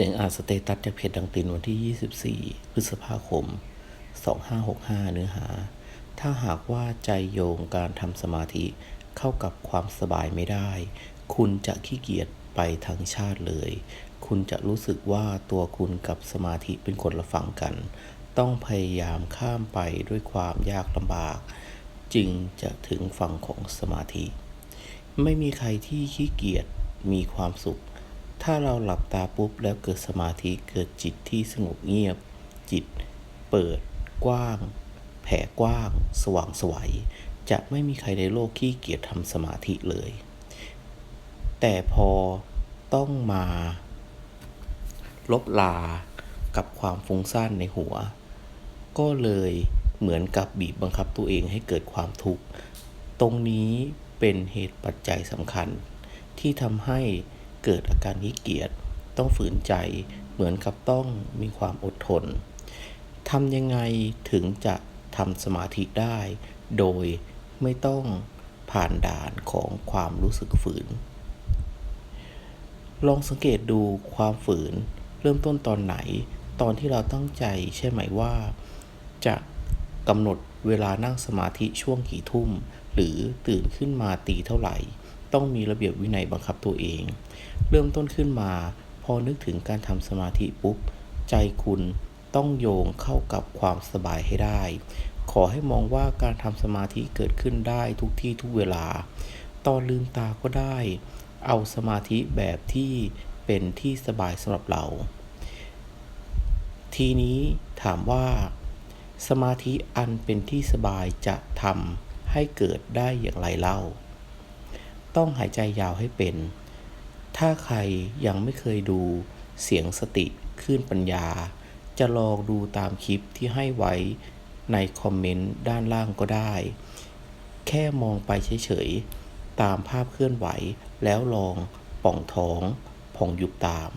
สียงอ่านสเตตัสจากเพจดังตินวันที่ 24 พฤษภาคม 2565 เนื้อหา ถ้าหากว่าใจโยงการทำสมาธิเข้ากับความสบายไม่ได้ คุณจะขี้เกียจไปทั้งชาติเลย คุณจะรู้สึกว่าตัวคุณกับสมาธิเป็นคนละฝั่งกัน ต้องพยายามข้ามไปด้วยความยากลำบาก จึงจะถึงฝั่งของสมาธิ ไม่มีใครที่ขี้เกียจมีความสุข ถ้าเราหลับตาปุ๊บแล้วเกิดสมาธิเกิดจิตที่สงบเงียบ จิตเปิดกว้าง แผ่กว้าง สว่างไสวัยจะไม่มีใครในโลกขี้เกียจทำสมาธิเลย แต่พอต้องมา ลบลากับความฟุ้งซ่านในหัว ก็เลยเหมือนกับบีบบังคับตัวเองให้เกิดความทุกข์ ตรงนี้เป็นเหตุปัจจัยสำคัญ ที่ทำให้ เกิดอาการขี้เกียจต้องฝืนใจเหมือนกับต้องมีความอดทนทำยังไงถึงจะทำสมาธิได้ โดยไม่ต้องผ่านด่านของความรู้สึกฝืน ลองสังเกตดูความฝืนเริ่มต้นตอนไหน ตอนที่เราตั้งใจใช่ไหมว่า จะกำหนดเวลานั่งสมาธิช่วงกี่ทุ่ม หรือตื่นขึ้นมาตีเท่าไหร่ ต้องมีระเบียบวินัยบังคับตัวเอง เริ่มต้นขึ้นมา พอนึกถึงการทำสมาธิปุ๊บ ใจคุณต้องโยงเข้ากับความสบายให้ได้ ขอให้มองว่าการทำสมาธิเกิดขึ้นได้ทุกที่ทุกเวลา ตอนลืมตาก็ได้ เอาสมาธิแบบที่เป็นที่สบายสำหรับเรา ทีนี้ถามว่า สมาธิอันเป็นที่สบายจะทำให้เกิดได้อย่างไรเล่า ต้องหายใจยาวให้เป็น ถ้าใครยังไม่เคยดูเสียงสติขึ้นปัญญา จะลองดูตามคลิปที่ให้ไว้ในคอมเมนต์ด้านล่างก็ได้ แค่มองไปเฉยๆ ตามภาพเคลื่อนไหว แล้วลองป่องท้องผ่องยุบตาม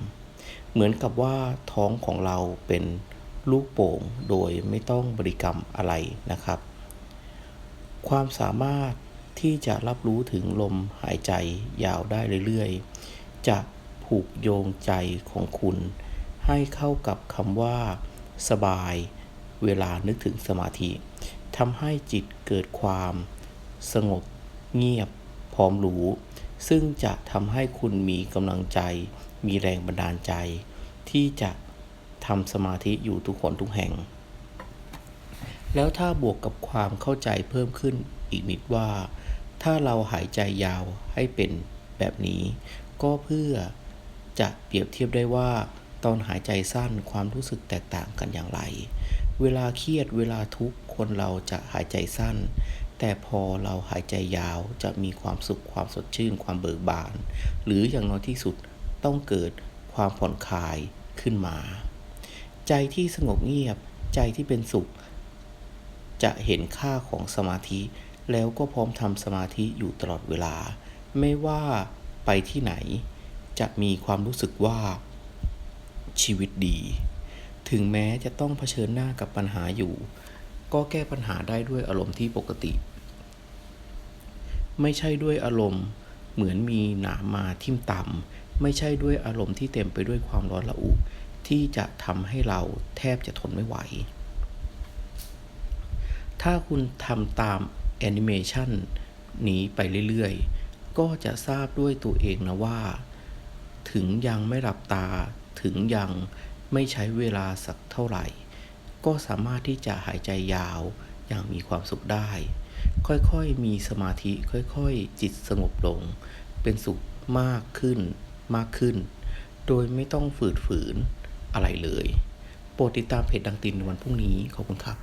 เหมือนกับว่าท้องของเราเป็นลูกโป่งโดยไม่ต้องบริกรรมอะไรนะครับ ความสามารถที่จะรับรู้ถึงลมหายใจยาวได้เรื่อยๆ จะผูกโยงใจของคุณ ให้เข้ากับคำว่า สบาย เวลานึกถึงสมาธิทำให้จิตเกิดความ สงบ เงียบ พร้อมรู้ ซึ่งจะทำให้คุณมีกำลังใจ มีแรงบันดาลใจ ที่จะทำสมาธิอยู่ทุกคนทุกแห่ง แล้วถ้าบวกกับความเข้าใจเพิ่มขึ้นอีกนิดว่า ถ้าเราหายใจยาวให้เป็นแบบนี้ ก็เพื่อจะเปรียบเทียบได้ว่า ตอนหายใจสั้นความรู้สึกแตกต่างกันอย่างไร เวลาเครียดเวลาทุกข์คนเราจะหายใจสั้น แต่พอเราหายใจยาวจะมีความสุขความสดชื่น ความเบิกบาน หรืออย่างน้อยที่สุดต้องเกิดความผ่อนคลายขึ้นมา ใจที่สงบเงียบใจที่เป็นสุข จะเห็นค่าของสมาธิ แล้วก็พร้อมทำสมาธิอยู่ตลอดเวลา ไม่ว่า ไปที่ไหน จะมีความรู้สึกว่า ชีวิตดี ถึงแม้จะต้องเผชิญหน้ากับปัญหาอยู่ ก็แก้ปัญหาได้ด้วยอารมณ์ที่ปกติ ไม่ใช่ด้วยอารมณ์เหมือนมีหนามมาทิ่มต่ำไม่ใช่ด้วยอารมณ์ที่เต็มไปด้วยความร้อนระอุที่จะทำให้เราแทบจะทนไม่ไหว ถ้าคุณทำตามแอนิเมชันนี้ไปเรื่อยๆ ก็จะทราบด้วยตัวเองนะว่า ถึงยังไม่หลับตาถึงยังไม่ใช้เวลาสักเท่าไหร่ ก็สามารถที่จะหายใจยาวอย่างมีความสุขได้ ค่อยๆมีสมาธิค่อยๆ จิตสงบลง เป็นสุขมากขึ้นมากขึ้น โดยไม่ต้องฝืดฝืนอะไรเลย โปรดติดตามเพจดังตินในวันพรุ่งนี้ ขอบคุณครับ